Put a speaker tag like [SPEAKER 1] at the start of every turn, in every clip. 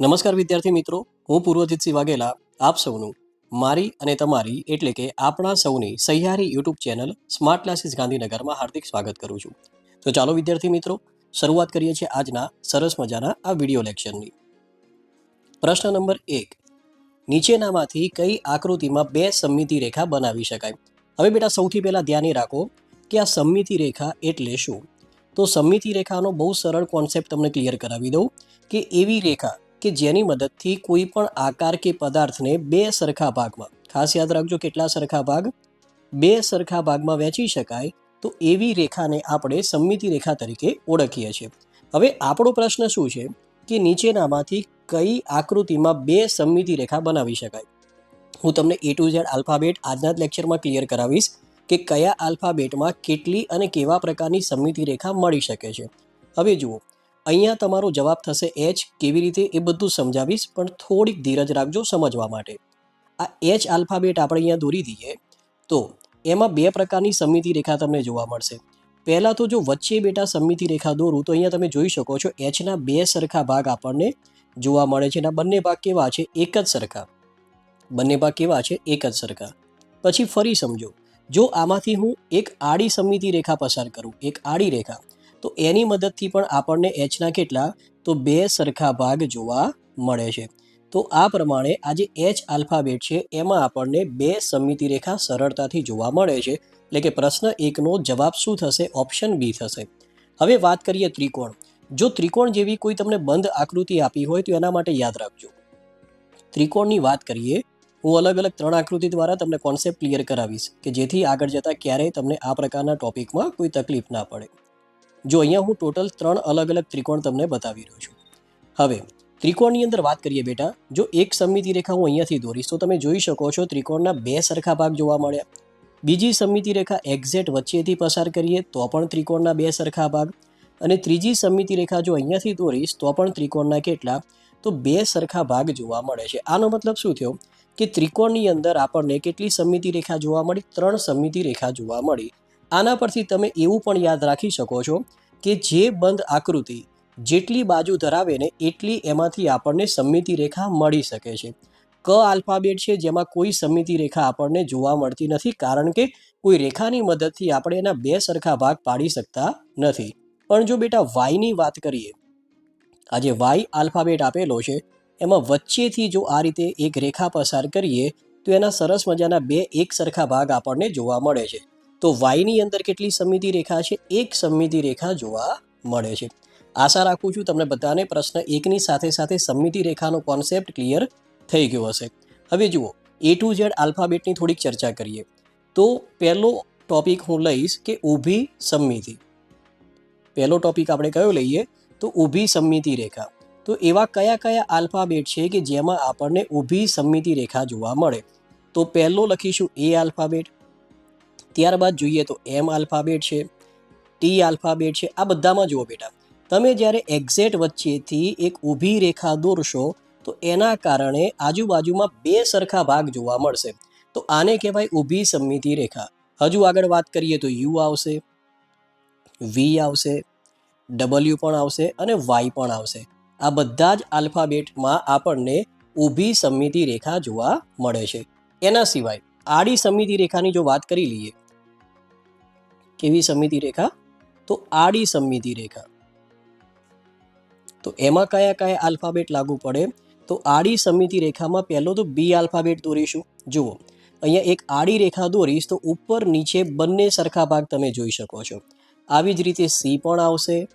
[SPEAKER 1] નમસ્કાર વિદ્યાર્થી મિત્રો, હું પૂર્વજીતસિંહ વાઘેલા, આપ સૌનું. મારી અને તમારી એટલે કે આપણા સૌની સહિયારી યુટ્યુબ ચેનલ સ્માર્ટ ક્લાસીસ ગાંધીનગરમાં હાર્દિક સ્વાગત કરું છું. તો ચાલો વિદ્યાર્થી મિત્રો, શરૂઆત કરીએ છીએ આજના સરસ મજાના આ વીડિયો લેક્ચરની. પ્રશ્ન નંબર એક. નીચેનામાંથી કઈ આકૃતિમાં બે સમિતિ રેખા બનાવી શકાય? હવે બેટા સૌથી પહેલાં ધ્યાને રાખો કે આ સમિતિ રેખા એટલે શું? તો સમિતિ રેખાનો બહુ સરળ કોન્સેપ્ટ તમને ક્લિયર કરાવી દઉં કે એવી રેખા કે જેની મદદથી કોઈ પણ આકાર કે પદાર્થને બે સરખા ભાગમાં, ખાસ યાદ રાખજો કેટલા સરખા ભાગ? બે સરખા ભાગમાં વહેંચી શકાય તો એવી રેખાને આપણે સમિતિ રેખા તરીકે ઓળખીએ છીએ. હવે આપણો પ્રશ્ન શું છે કે નીચેનામાંથી કઈ આકૃતિમાં બે સમિતિ રેખા બનાવી શકાય? હું તમને એ ટુ ઝેડ આલ્ફાબેટ આજના જ લેક્ચરમાં ક્લિયર કરાવીશ કે કયા આલ્ફાબેટમાં કેટલી અને કેવા પ્રકારની સમિતિ રેખા મળી શકે છે. હવે જુઓ અહીંયા તમારો જવાબ થશે એચ કેવી રીતે એ બધું સમજાવીશ, પણ થોડીક ધીરજ રાખજો સમજવા માટે. આ એચ આલ્ફાબેટ આપણે અહીંયા દોરી દઈએ, તો એમાં બે પ્રકારની સમિતિ રેખા તમને જોવા મળશે. પહેલાં તો જો વચ્ચે બેટા સમિતિ રેખા દોરું, તો અહીંયા તમે જોઈ શકો છો એચના બે સરખા ભાગ આપણને જોવા મળે છે. એના બંને ભાગ કેવા છે? એક જ સરખા. બંને ભાગ કેવા છે? એક જ સરખા. પછી ફરી સમજો. જો આમાંથી હું એક આડી સમિતિ રેખા પસાર કરું, એક આડી રેખા તો એની મદદથી પણ આપણને એચના કેટલા? તો બે સરખા ભાગ જોવા મળે છે. તો આ પ્રમાણે આ જે એચ આલ્ફાબેટ છે, એમાં આપણને બે સમિતિ રેખા સરળતાથી જોવા મળે છે. એટલે કે પ્રશ્ન એકનો જવાબ શું થશે? ઓપ્શન બી થશે. હવે વાત કરીએ ત્રિકોણ. જો ત્રિકોણ જેવી કોઈ તમને બંધ આકૃતિ આપી હોય તો એના માટે યાદ રાખજો. ત્રિકોણની વાત કરીએ, હું અલગ અલગ ત્રણ આકૃતિ દ્વારા તમને કોન્સેપ્ટ ક્લિયર કરાવીશ કે જેથી આગળ જતાં ક્યારેય તમને આ પ્રકારના ટોપિકમાં કોઈ તકલીફ ના પડે. જો અહીંયા હું ટોટલ ત્રણ અલગ અલગ ત્રિકોણ તમને બતાવી રહ્યો છું. હવે, ત્રિકોણની અંદર વાત કરીએ બેટા, જો એક સમિતિ રેખા હું અહીંયાથી દોરીશ, તો તમે જોઈ શકો છો ત્રિકોણના બે સરખા ભાગ જોવા મળ્યા. બીજી સમિતિ રેખા એક્ઝેટ વચ્ચેથી પસાર કરીએ, તો પણ ત્રિકોણના બે સરખા ભાગ. અને ત્રીજી સમિતિ રેખા જો અહીંયાથી દોરીશ, તો પણ ત્રિકોણના કેટલા? તો બે સરખા ભાગ જોવા મળે છે. આનો મતલબ શું થયો? કે ત્રિકોણની અંદર આપણને કેટલી સમિતિ રેખા જોવા મળી? ત્રણ સમિતિ રેખા જોવા મળી. આના પરથી તમે એવું પણ યાદ રાખી શકો છો કે જે બંધ આકૃતિ જેટલી બાજુ ધરાવે ને એટલી એમાંથી આપણને સમિતિ રેખા મળી શકે છે. ક આલ્ફાબેટ છે જેમાં કોઈ સમિતિ રેખા આપણને જોવા મળતી નથી કારણ કે કોઈ રેખાની મદદથી આપણે એના બે સરખા ભાગ પાડી શકતા નથી. પણ જો બેટા વાયની વાત કરીએ આ જે વાય આલ્ફાબેટ આપેલો છે, એમાં વચ્ચેથી જો આ રીતે એક રેખા પસાર કરીએ તો એના સરસ મજાના બે એક સરખા ભાગ આપણને જોવા મળે છે. તો વાયની અંદર કેટલી સમિતિ રેખા છે? એક સમિતિ રેખા જોવા મળે છે. આશા રાખું છું તમને બધાને પ્રશ્ન એકની સાથે સાથે સમિતિ રેખાનો કોન્સેપ્ટ ક્લિયર થઈ ગયો હશે. હવે જુઓ એ ટુ ઝેડ આલ્ફાબેટની થોડીક ચર્ચા કરીએ. તો પહેલો ટોપિક હું લઈશ કે ઊભી સમિતિ. પહેલો ટોપિક આપણે કયો લઈએ? તો ઊભી સમિતિ રેખા. તો એવા કયા કયા આલ્ફાબેટ છે કે જેમાં આપણને ઊભી સમિતિ રેખા જોવા મળે? તો પહેલો લખીશું એ આલ્ફાબેટ ત્યારબાદ જોઈએ તો એમ આલ્ફાબેટ છે, ટી આલ્ફાબેટ છે, આ બધામાં જુઓ બેટા. તમે જ્યારે એક્ઝેટ વચ્ચેથી એક ઊભી રેખા દોરશો, તો એના કારણે આજુબાજુમાં બે સરખા ભાગ જોવા મળશે. તો આને કહેવાય ઊભી સમમિતિ રેખા. હજુ આગળ વાત કરીએ તો યુ આવશે, વી આવશે, ડબલ્યુ પણ આવશે અને વાય પણ આવશે. આ બધા જ આલ્ફાબેટમાં આપણને ઊભી સમમિતિ રેખા જોવા મળે છે. એના સિવાય આડી સમમિતિ રેખાની જો વાત કરી લઈએ કેવી સમિતિ રેખા? તો આડી સમિતિ રેખા. તો એમાં કયા કયા આલ્ફાબેટ લાગુ પડે? તો આડી સમિતિ રેખામાં પહેલો તો બી આલ્ફાબેટ દોરીશું. જુઓ, અહીંયા એક આડી રેખા દોરીશ તો ઉપર નીચે બંને સરખા ભાગ તમે જોઈ શકો છો. આવી જ રીતે સી પણ આવશે,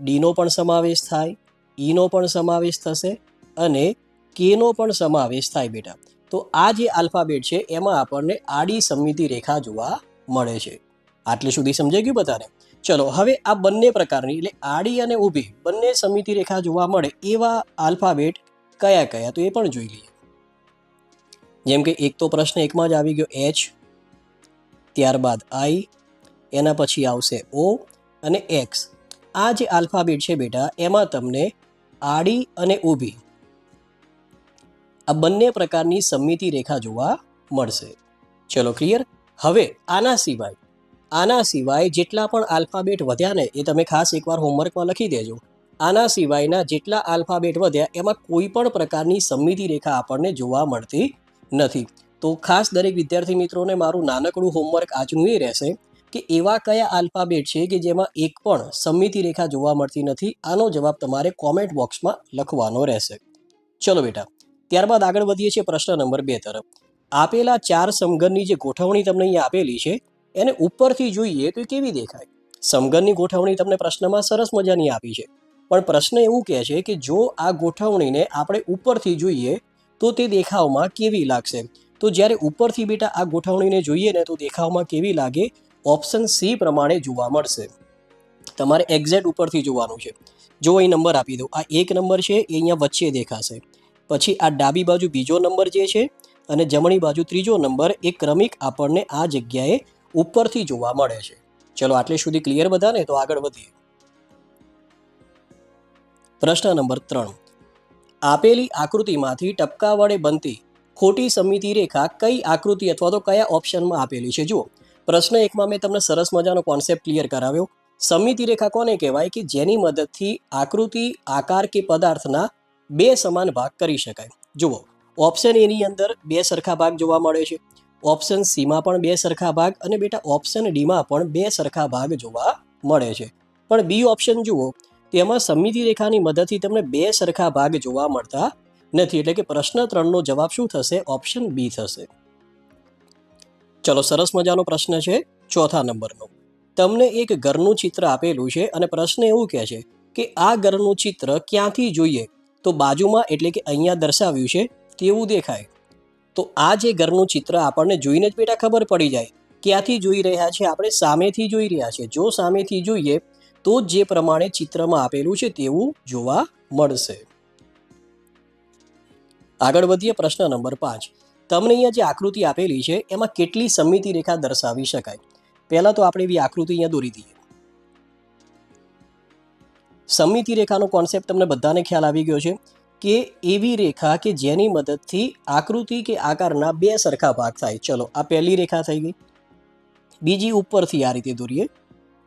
[SPEAKER 1] ડીનો પણ સમાવેશ થાય, ઈનો પણ સમાવેશ થશે અને કેનો પણ સમાવેશ થાય બેટા. તો આ જે આલ્ફાબેટ છે, એમાં આપણને આડી સમિતિ રેખા જોવા મળે છે. આટલે સુધી સમજાઈ ગયું બધાને? ચલો, હવે આ બંને પ્રકારની, એટલે આડી અને ઊભી, બંને સમિતિ રેખા જોવા મળે એવા આલ્ફાબેટ કયા કયા? તો એ પણ જોઈ લઈએ. જેમ કે એક તો પ્રશ્ન એકમાં જ આવી ગયો એચ ત્યારબાદ આઈ એના પછી આવશે ઓ અને એક્સ આ જે આલ્ફાબેટ છે બેટા, એમાં તમને આડી અને ઊભી, આ બંને પ્રકારની સમિતિ રેખા જોવા મળશે. ચલો ક્લિયર હવે આના સિવાય આના સિવાય જેટલા પણ આલ્ફાબેટ વધ્યા ને એ તમે ખાસ એકવાર હોમવર્કમાં લખી દેજો. આના સિવાયના જેટલા આલ્ફાબેટ વધ્યા, એમાં કોઈ પણ પ્રકારની સમિતિ રેખા આપણને જોવા મળતી નથી. તો ખાસ દરેક વિદ્યાર્થી મિત્રોને મારું નાનકડું હોમવર્ક આજનું એ રહેશે કે એવા કયા આલ્ફાબેટ છે કે જેમાં એક પણ સમિતિ રેખા જોવા મળતી નથી, આનો જવાબ તમારે કોમેન્ટ બોક્સમાં લખવાનો રહેશે. ચલો બેટા, ત્યારબાદ આગળ વધીએ છીએ પ્રશ્ન નંબર બે તરફ. આપેલા ચાર સમઘનની જે ગોઠવણી તમને અહીંયા આપેલી છે એને ઉપરથી જોઈએ તો એ કેવી દેખાય? સમઘનની ગોઠવણી તમને પ્રશ્નમાં સરસ મજાની આપી છે. પણ પ્રશ્ન એવું કહે છે કે જો આ ગોઠવણીને આપણે ઉપરથી જોઈએ, તો તે દેખાવમાં કેવી લાગશે? તો જ્યારે ઉપરથી બેટા આ ગોઠવણીને જોઈએ ને તો દેખાવમાં કેવી લાગે? ઓપ્શન સી પ્રમાણે જોવા મળશે. તમારે એક્ઝેક્ટ ઉપરથી જોવાનું છે. જો અહીં નંબર આપી દો. આ એક નંબર છે, એ અહીંયા વચ્ચે દેખાશે. પછી આ ડાબી બાજુ બીજો નંબર જે છે અને જમણી બાજુ ત્રીજો નંબર, એ ક્રમિક આપણને આ જગ્યાએ ઉપરથી જોવા મળે છે. ચલો આટલે સુધી ક્લિયર બધાને? તો આગળ વધીએ. પ્રશ્ન નંબર ત્રણ. આપેલી આકૃતિમાંથી ટપકા વડે બનતી ખોટી સમિતિ રેખા કઈ આકૃતિ અથવા તો કયા ઓપ્શનમાં આપેલી છે? જુઓ. પ્રશ્ન એકમાં મેં તમને સરસ મજાનો કોન્સેપ્ટ ક્લિયર કરાવ્યો. સમિતિ રેખા કોને કહેવાય? કે જેની મદદથી આકૃતિ, આકાર કે પદાર્થના બે સમાન ભાગ કરી શકાય. જુઓ. ઓપ્શન એની અંદર બે સરખા ભાગ જોવા મળે છે. ઓપ્શન સીમાં પણ બે સરખા ભાગ અને બેટા ઓપ્શન ડીમાં પણ બે સરખા ભાગ જોવા મળે છે. પણ બી ઓપ્શન જુઓ, તેમાં સમિતિ રેખાની મદદથી તમને બે સરખા ભાગ જોવા મળતા નથી. એટલે કે પ્રશ્ન ત્રણનો જવાબ શું થશે? ઓપ્શન બી થશે. ચલો, સરસ મજાનો પ્રશ્ન છે ચોથા નંબરનો. તમને એક ઘરનું ચિત્ર આપેલું છે અને પ્રશ્ન એવું કહે છે કે આ ઘરનું ચિત્ર ક્યાંથી જોઈએ? તો બાજુમાં એટલે કે અહીંયા દર્શાવ્યું છે, તેવું દેખાય. તો આ જે ઘરનું ચિત્ર આપણને જોઈને જ બેટા ખબર પડી જાય. ક્યાંથી જોઈ રહ્યા છે? આપણે સામેથી જોઈ રહ્યા છે. જો સામેથી જોઈએ, તો જે પ્રમાણે ચિત્રમાં આપેલું છે તેવું જોવા મળશે. આગળ વધીએ પ્રશ્ન નંબર પાંચ. તમને અહીંયા જે આકૃતિ આપેલી છે, એમાં કેટલી સમિતિ રેખા દર્શાવી શકાય? પહેલાં તો આપણે એવી આકૃતિ અહીંયા દોરી દઈએ. સમિતિ રેખાનો કોન્સેપ્ટ તમને બધાને ખ્યાલ આવી ગયો છે. કે એવી રેખા કે જેની મદદથી આકૃતિ કે આકારના બે સરખા ભાગ થાય. ચલો, આ પહેલી રેખા થઈ ગઈ. બીજી ઉપરથી આ રીતે દોરીએ.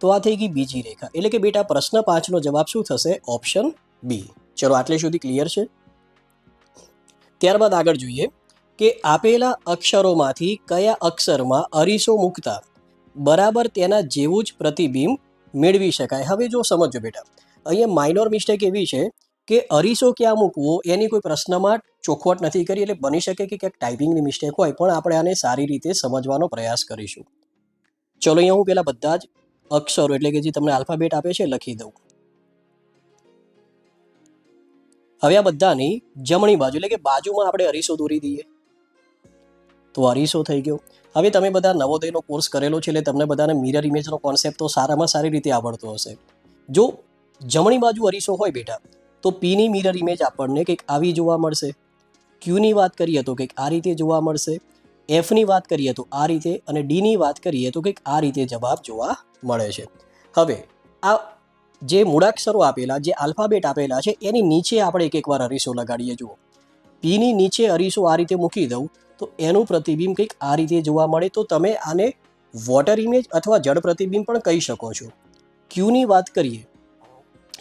[SPEAKER 1] તો આ થઈ ગઈ બીજી રેખા. એટલે કે બેટા, પ્રશ્ન પાંચનો જવાબ શું થશે? Option B. ચલો, આટલે સુધી ક્લિયર છે? ત્યારબાદ આગળ જોઈએ કે આપેલા અક્ષરોમાંથી કયા અક્ષરમાં અરીસો મૂકતા બરાબર તેના જેવું જ પ્રતિબિંબ મેળવી શકાય. હવે જો સમજો બેટા. અહીંયા માઇનોર મિસ્ટેક એવી છે કે અરીસો ક્યાં મૂકવો, એની કોઈ પ્રશ્નમાં ચોખવટ નથી કરી, એટલે બની શકે કે ક્યાંક ટાઈપિંગની મિસ્ટેક હોય, પણ આપણે આને સારી રીતે સમજવાનો પ્રયાસ કરીશું. ચલો અહીંયા હું પેલા બધા જ અક્ષરો, એટલે કે જે તમને આલ્ફાબેટ આપે છે, લખી દઉં. હવે આ બધાની જમણી બાજુ, એટલે કે બાજુમાં આપણે અરીસો દોરી દઈએ. તો અરીસો થઈ ગયો. હવે તમે બધા નવોદયનો કોર્સ કરેલો છે, એટલે તમને બધાને મિરર ઇમેજનો કોન્સેપ્ટ તો સારામાં સારી રીતે આવડતો હશે. જો જમણી બાજુ અરીસો હોય બેટા તો પીની મિરર ઇમેજ આપણને કંઈક આવી જોવા મળશે. ક્યુની વાત કરીએ તો કંઈક આ રીતે જોવા મળશે. એફની વાત કરીએ તો આ રીતે અને ડીની વાત કરીએ તો કંઈક આ રીતે જવાબ જોવા મળે છે. હવે, આ જે મૂળાક્ષરો આપેલા, જે આલ્ફાબેટ આપેલા છે, એની નીચે આપણે એક એકવાર અરીસો લગાડીએ, જુઓ. પીની નીચે અરીસો આ રીતે મૂકી દઉં, તો એનું પ્રતિબિંબ કંઈક આ રીતે જોવા મળે, તો તમે આને વોટર ઇમેજ અથવા જળ પ્રતિબિંબ પણ કહી શકો છો. ક્યુની વાત કરીએ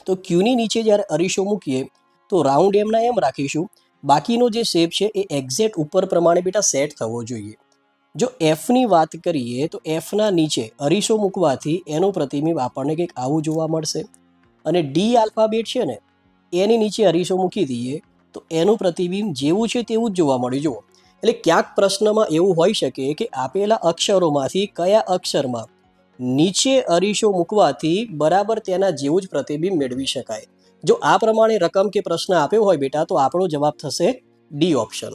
[SPEAKER 1] તો ક્યુની નીચે જ્યારે અરીસો મૂકીએ, તો રાઉન્ડ એમના એમ રાખીશું. બાકીનો જે શેપ છે એ એક્ઝેક્ટ ઉપર પ્રમાણે બેટા સેટ થવો જોઈએ. જો એફની વાત કરીએ, તો એફના નીચે અરીસો મૂકવાથી એનું પ્રતિબિંબ આપણને કંઈક આવું જોવા મળશે. અને ડી આલ્ફાબેટ છે ને, એની નીચે અરીસો મૂકી દઈએ, તો એનું પ્રતિબિંબ જેવું છે તેવું જ જોવા મળ્યું જુઓ. એટલે ક્યાંક પ્રશ્નમાં એવું હોઈ શકે કે આપેલા અક્ષરોમાંથી કયા અક્ષરમાં નીચે અરીસો મૂકવાથી બરાબર તેના જેવું જ પ્રતિબિંબ મેળવી શકાય. જો આ પ્રમાણે રકમ કે પ્રશ્ન આપ્યો હોય બેટા, તો આપણો જવાબ થશે ડી ઓપ્શન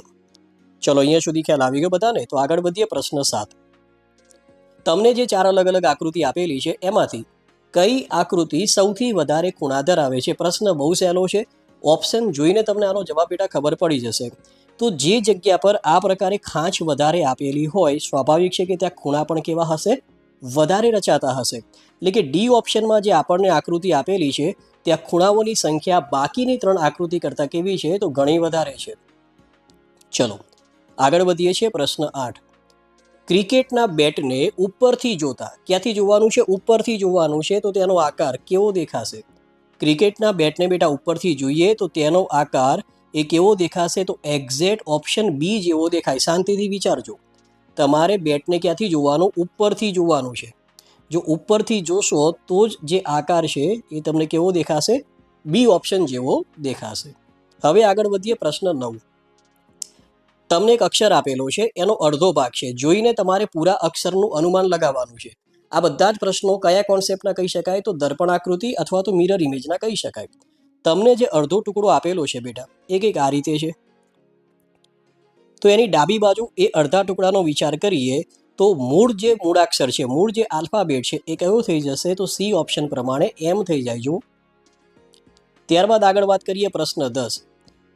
[SPEAKER 1] ચલો અહીંયા સુધી ખ્યાલ આવી ગયો બધાને? તો આગળ વધીએ પ્રશ્ન સાત. તમને જે ચાર અલગ અલગ આકૃતિ આપેલી છે, એમાંથી કઈ આકૃતિ સૌથી વધારે ખૂણા ધરાવે છે? પ્રશ્ન બહુ સહેલો છે. ઓપ્શન જોઈને તમને આનો જવાબ બેટા ખબર પડી જશે. તો જે જગ્યા પર આ પ્રકારે ખાંચ વધારે આપેલી હોય, સ્વાભાવિક છે કે ત્યાં ખૂણા પણ કેવા હશે? વધારે રચાતા હશે. એટલે કે ડી ઓપ્શનમાં જે આપણને આકૃતિ આપેલી છે, ત્યાં ખૂણાઓની સંખ્યા બાકીની ત્રણ આકૃતિ કરતાં કેવી છે, તો ઘણી વધારે છે. ચલો, આગળ વધીએ છીએ પ્રશ્ન આઠ. ક્રિકેટના બેટને ઉપરથી જોતા, ક્યાંથી જોવાનું છે? ઉપરથી જોવાનું છે, તો તેનો આકાર કેવો દેખાશે? ક્રિકેટના બેટને બેટા ઉપરથી જોઈએ, તો તેનો આકાર એ કેવો દેખાશે? તો એક્ઝેક્ટ ઓપ્શન બી જેવો દેખાય. શાંતિથી વિચારજો. તમારે બેટને ક્યાંથી જોવાનું? ઉપરથી જોવાનું છે. જો ઉપરથી જોશો, તો જ જે આકાર છે, એ તમને કેવો દેખાશે? બી ઓપ્શન જેવો દેખાશે. હવે આગળ વધીએ પ્રશ્ન નવ. તમને એક અક્ષર આપેલો છે, એનો અડધો ભાગ છે. જોઈને તમારે પૂરા અક્ષરનું અનુમાન લગાવવાનું છે. આ બધા જ પ્રશ્નો કયા કોન્સેપ્ટના કહી શકાય? તો દર્પણ આકૃતિ અથવા તો મિરર ઇમેજના કહી શકાય. તમને જે અડધો ટુકડો આપેલો છે બેટા એક એક આ રીતે છે. તો એની ડાબી બાજુ એ અડધા ટુકડાનો વિચાર કરીએ તો મૂળ જે મૂળાક્ષર છે, મૂળ જે આલ્ફાબેટ છે, એ કયો થઈ જશે? તો સી ઓપ્શન પ્રમાણે એમ થઈ જાય. જો ત્યારબાદ આગળ વાત કરીએ પ્રશ્ન દસ.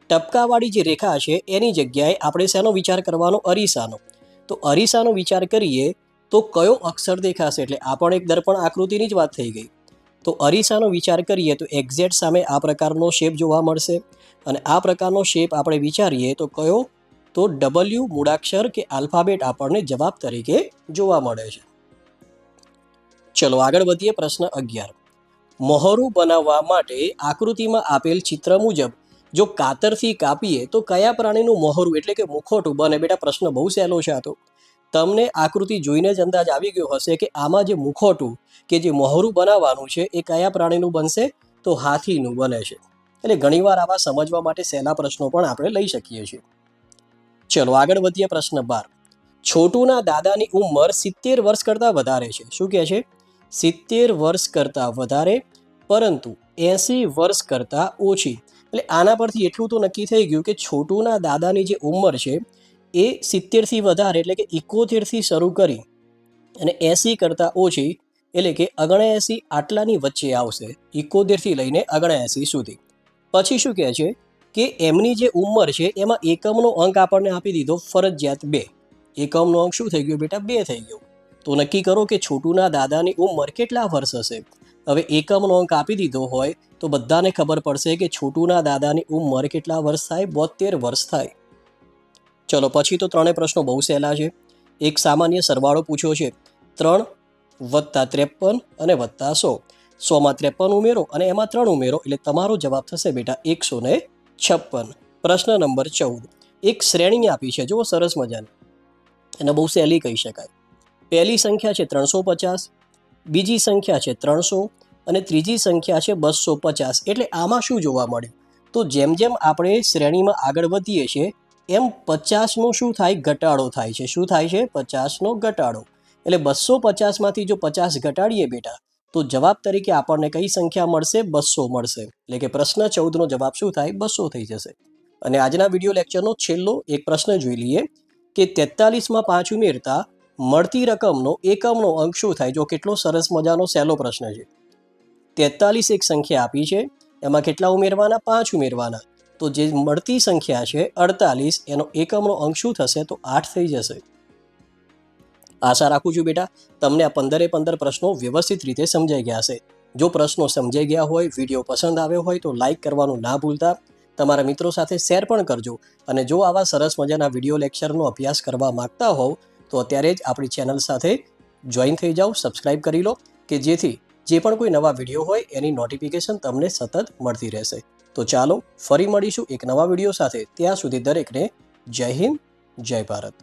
[SPEAKER 1] ટપકાવાળી જે રેખા છે, એની જગ્યાએ આપણે શેનો વિચાર કરવાનો? અરીસાનો. તો અરીસાનો વિચાર કરીએ તો કયો અક્ષર દેખાશે? એટલે આ પણ એક દર્પણ આકૃતિની જ વાત થઈ ગઈ. તો અરીસાનો વિચાર કરીએ તો એક્ઝેક્ટ સામે આ પ્રકારનો શેપ જોવા મળશે. અને આ પ્રકારનો શેપ આપણે વિચારીએ તો કયો? તો ડબલ્યુ મૂળાક્ષર કે આલ્ફાબેટ આપણને જવાબ તરીકે જોવા મળે છે. ચલો આગળ વધીએ પ્રશ્ન અગિયાર. મોહરું બનાવવા માટે આકૃતિમાં આપેલ ચિત્ર મુજબ જો કાતરથી કાપીએ તો કયા પ્રાણીનું મહોરું એટલે કે મુખોટું બને? બેટા, પ્રશ્ન બહુ સહેલો છે આ તો. તમને આકૃતિ જોઈને જ અંદાજ આવી ગયો હશે કે આમાં જે મુખોટું કે જે મોહરું બનાવવાનું છે એ કયા પ્રાણીનું બનશે? તો હાથીનું બને છે. એટલે ઘણીવાર આવા સમજવા માટે સહેલા પ્રશ્નો પણ આપણે લઈ શકીએ છીએ. ચલો, આગળ વધીએ પ્રશ્ન બાર. છોટુના દાદાની ઉંમર સિત્તેર વર્ષ કરતાં વધારે છે. શું કહે છે? સિત્તેર વર્ષ કરતાં વધારે, પરંતુ એંસી વર્ષ કરતાં ઓછી. એટલે આના પરથી એટલું તો નક્કી થઈ ગયું કે છોટુના દાદાની જે ઉંમર છે, એ સિત્તેરથી વધારે એટલે કે ઇકોતેરથી શરૂ કરી અને એંસી કરતાં ઓછી એટલે કે અગણ્યાએંસી આટલાની વચ્ચે આવશે ઇકોતેરથી લઈને અગણ્યાએંસી સુધી. પછી શું કહે છે? કે એમની જે ઉંમર છે, એમાં એકમનો અંક આપણને આપી દીધો ફરજિયાત બે. એકમનો અંક શું થઈ ગયો બેટા? બે થઈ ગયો. તો નક્કી કરો કે છોટુના દાદાની ઉંમર કેટલા વર્ષ હશે? હવે એકમનો અંક આપી દીધો હોય, તો બધાને ખબર પડશે કે છોટુના દાદાની ઉંમર કેટલા વર્ષ થાય? બોતેર વર્ષ થાય. ચલો, પછી તો ત્રણેય પ્રશ્નો બહુ સહેલા છે. એક સામાન્ય સરવાળો પૂછ્યો છે. ત્રણ વત્તા ત્રેપન અને વત્તા સો. સોમાં ત્રેપન ઉમેરો અને એમાં ત્રણ ઉમેરો. એટલે તમારો જવાબ થશે બેટા એકસો ને છપ્પન. પ્રશ્ન નંબર ચૌદ. એક શ્રેણી આપી છે. જુઓ સરસ મજાની. એને બહુ સહેલી કહી શકાય. પહેલી સંખ્યા છે ત્રણસો પચાસ, બીજી સંખ્યા છે ત્રણસો અને ત્રીજી સંખ્યા છે બસો પચાસ. એટલે આમાં શું જોવા મળ્યું? તો જેમ જેમ આપણે શ્રેણીમાં આગળ વધીએ છીએ, એમ પચાસનો શું થાય? ઘટાડો થાય છે. શું થાય છે? પચાસનો ઘટાડો. એટલે બસો પચાસમાંથી જો પચાસ ઘટાડીએ બેટા તો જવાબ તરીકે આપણને કઈ સંખ્યા મળશે? બસો મળશે. એટલે કે પ્રશ્ન ચૌદનો જવાબ શું થાય? બસો થઈ જશે. અને આજના વીડિયો લેક્ચરનો છેલ્લો એક પ્રશ્ન જોઈ લઈએ કે તેતાલીસમાં પાંચ ઉમેરતા મળતી રકમનો એકમનો અંક શું થાય? જો કેટલો સરસ મજાનો સહેલો પ્રશ્ન છે. તેતાલીસ એક સંખ્યા આપી છે. એમાં કેટલા ઉમેરવાના? પાંચ ઉમેરવાના. તો જે મળતી સંખ્યા છે અડતાલીસ, એનો એકમનો અંક શું થશે? તો આઠ થઈ જશે. આશા રાખું છું બેટા, તમને આ પંદરે પંદર પ્રશ્નો વ્યવસ્થિત રીતે સમજાઈ ગયા હશે. જો પ્રશ્નો સમજાઈ ગયા હોય, વીડિયો પસંદ આવ્યો હોય, તો લાઇક કરવાનું ના ભૂલતા. તમારા મિત્રો સાથે શેર પણ કરજો. અને જો આવા સરસ મજાના વીડિયો લેક્ચરનો અભ્યાસ કરવા માંગતા હોવ, તો અત્યારે જ આપણી ચેનલ સાથે જોઈન થઈ જાઓ, સબસ્ક્રાઇબ કરી લો, કે જેથી જે પણ કોઈ નવા વીડિયો હોય, એની નોટિફિકેશન તમને સતત મળતી રહેશે. તો ચાલો, ફરી મળીશું એક નવા વીડિયો સાથે. ત્યાં સુધી દરેકને જય હિન્દ, જય ભારત.